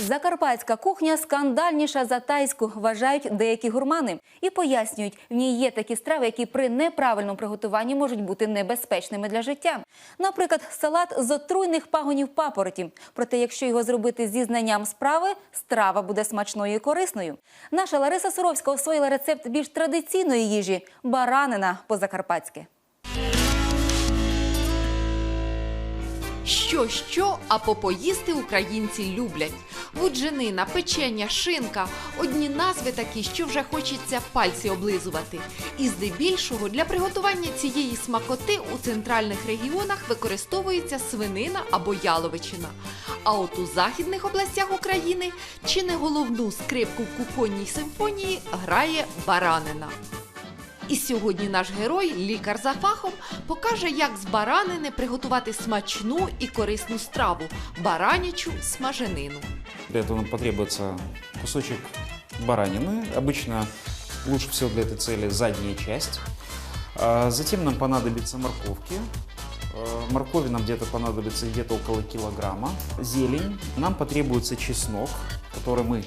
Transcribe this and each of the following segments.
Закарпатська кухня скандальніша за тайську, вважають деякі гурмани. І пояснюють, в ній є такі страви, які при неправильному приготуванні можуть бути небезпечними для життя. Наприклад, салат з отруйних пагонів папороті. Проте, якщо його зробити зі знанням справи, страва буде смачною і корисною. Наша Лариса Суровська освоїла рецепт більш традиційної їжі баранина по-закарпатськи. Що що, а попоїсти українці люблять. Вудженина, печення, шинка одні назви такі, що вже хочеться пальці облизувати. І здебільшого для приготування цієї смакоти у центральних регіонах використовується свинина або яловичина. А от у західних областях України чи не головну скрипку в кухонній симфонії грає баранина. І сьогодні наш герой, лікар за фахом, покаже, як з баранини приготувати смачну і корисну страву баранячу смаженину. Для этого нам потребуется кусочек баранины. Обычно лучше всего для этой цели задняя часть. А, Затем нам понадобится морковки. Э, Моркови нам где-то понадобится где-то около килограмма. Зелень. Нам потребуется чеснок, который мы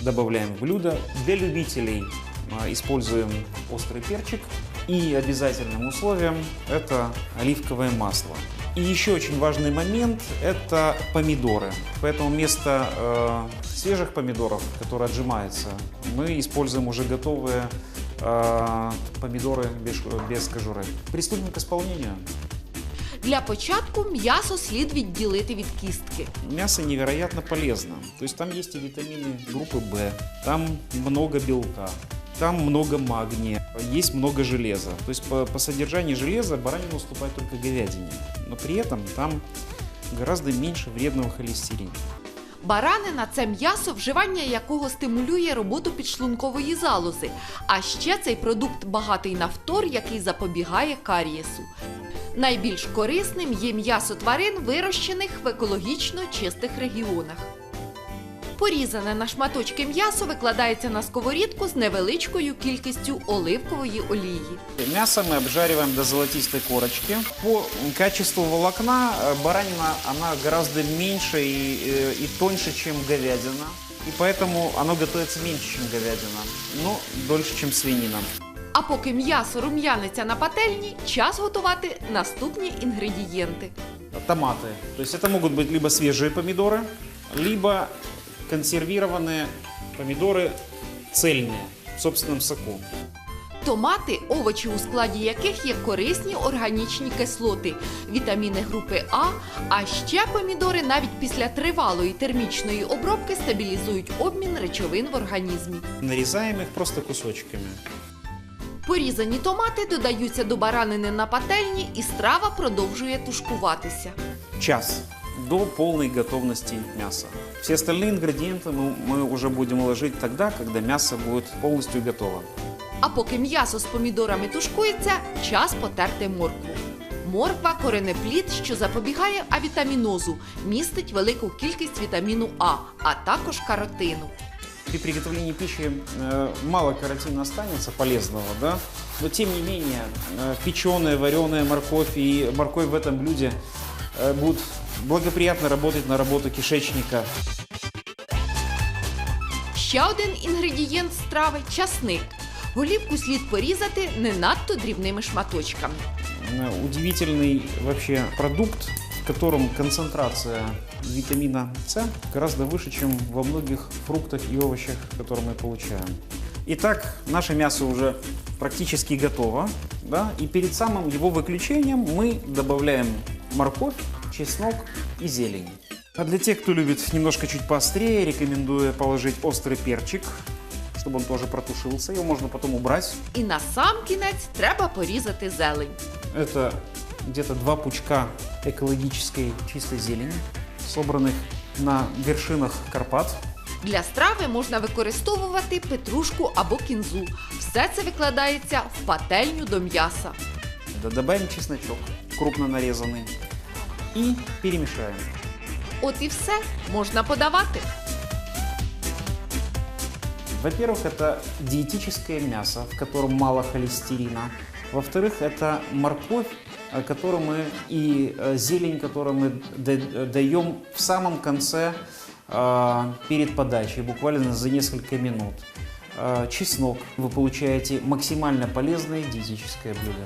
добавляем в блюдо. Для любителей а, используем острый перчик. И обязательным условием это оливковое масло. И еще очень важный момент – это помидоры. Поэтому вместо э, свежих помидоров, которые отжимаются, мы используем уже готовые э, помидоры без, без кожуры. Приступим к исполнению. Для початку м'ясо слід відділити від кістки. Мясо невероятно полезно. То есть там есть и витамины группы В, там много белка, Там много магния, есть много железа. То есть по, по содержанию железа баранина уступает только говядине. Но при этом там гораздо меньше вредного холестерина. Баранина це м'ясо, вживання якого стимулює роботу підшлункової залози. А ще цей продукт багатий на фтор, який запобігає карієсу. Найбільш корисним є м'ясо тварин, вирощених в екологічно чистих регіонах. Порізане на шматочки м'ясо викладається на сковорідку з невеличкою кількістю оливкової олії. Мясо мы обжариваем до золотистой корочки. По качеству волокна э, баранина она гораздо меньше и, э, и тоньше, чем говядина. И поэтому оно готовится меньше, чем говядина, но дольше, чем свинина. А поки м'ясо рум'яниться на пательні, час готувати наступні інгредієнти. Томаты. То есть это могут быть либо свежие помидоры, либо консервированные помидоры цельные в собственном соку. Томати, овочі, у складі яких є корисні органічні кислоти, вітаміни групи А, а ще помідори навіть після тривалої термічної обробки стабілізують обмін речовин в організмі. Нарезаем их просто кусочками. Порізані томати додаються до баранини на пательні, і страва продовжує тушкуватися. Час до полной готовности мяса. Все остальные ингредиенты мы, мы уже будем ложить тогда, когда мясо будет полностью готово. А поки м'ясо з помідорами тушкується, час потерти моркву. Морква коренеплід, що запобігає авітамінозу, містить велику кількість вітаміну А, а також каротину. При приготовлении пищи э, мало каротина останется полезного, да? Но тем не менее, э, печеная, вареная морковь и морковь в этом блюде э, будут благоприятно работать на работу кишечника. Ще один інгредієнт страви часник. Голівку слід порізати не надто дрібними шматочками. Э, Удивительный вообще продукт, в котором концентрация витамина С гораздо выше, чем во многих фруктах и овощах, которые мы получаем. Итак, наше мясо уже практически готово. Да? И перед самым его выключением мы добавляем морковь, чеснок и зелень. А для тех, кто любит немножко чуть поострее, рекомендую положить острый перчик, чтобы он тоже протушился. Его можно потом убрать. І на сам кінець треба порізати зелень. Это где-то два пучка экологической чистой зелени, собранных на вершинах Карпат. Для страви можна використовувати петрушку або кінзу. Все це викладається в пательню до м'яса. Да, Добавим чесночок, крупно нарезанный, И перемешаем. От і все можна подавати. Во-первых, это диетическое мясо, в котором мало холестерина. Во-вторых, это морковь, э, которую мы и э, зелень, которую мы да- даем в самом конце перед подачей, буквально за несколько минут. Чеснок. Вы получаете максимально полезное диетическое блюдо.